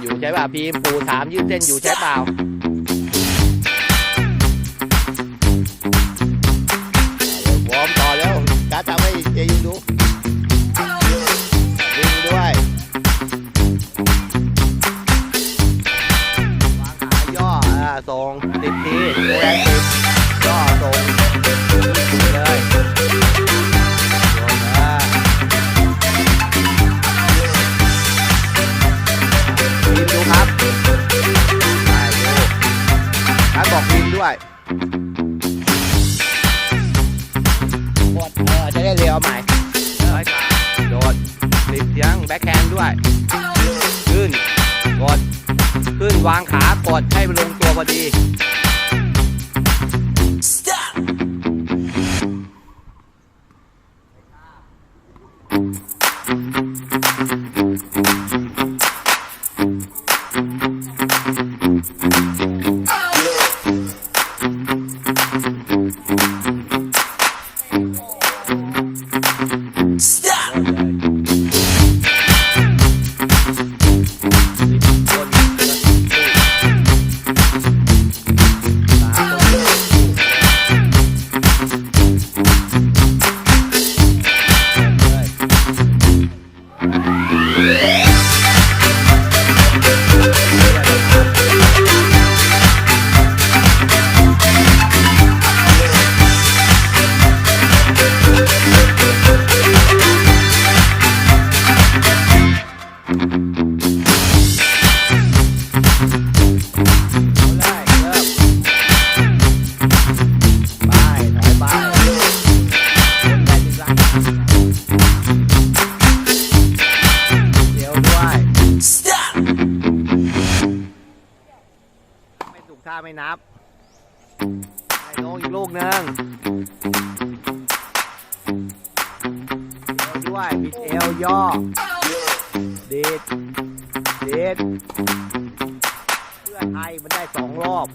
อยู่ใช่ป่ะพีมปูถามยืดเส้นอยู่ใช่เปล่าวอร์มต่อแล้วการทำให้เจยิงดูยิงด้วยวางขาย่ออ่าส่งสิบทีแรงสิ ด้วย กดเออจะได้เร็วใหม่ร้อยขาโดดสิบยังแบ็คแฮนด์ด้วย ขึ้น กด ขึ้นวางขากดให้ลงตัวพอดี ไม่ถูกท่าไม่นับให้ลงอีกลูกหนึ่งด้วยบิดเอวย่อดีดดีดเพื่อไทยมันได้สองรอบ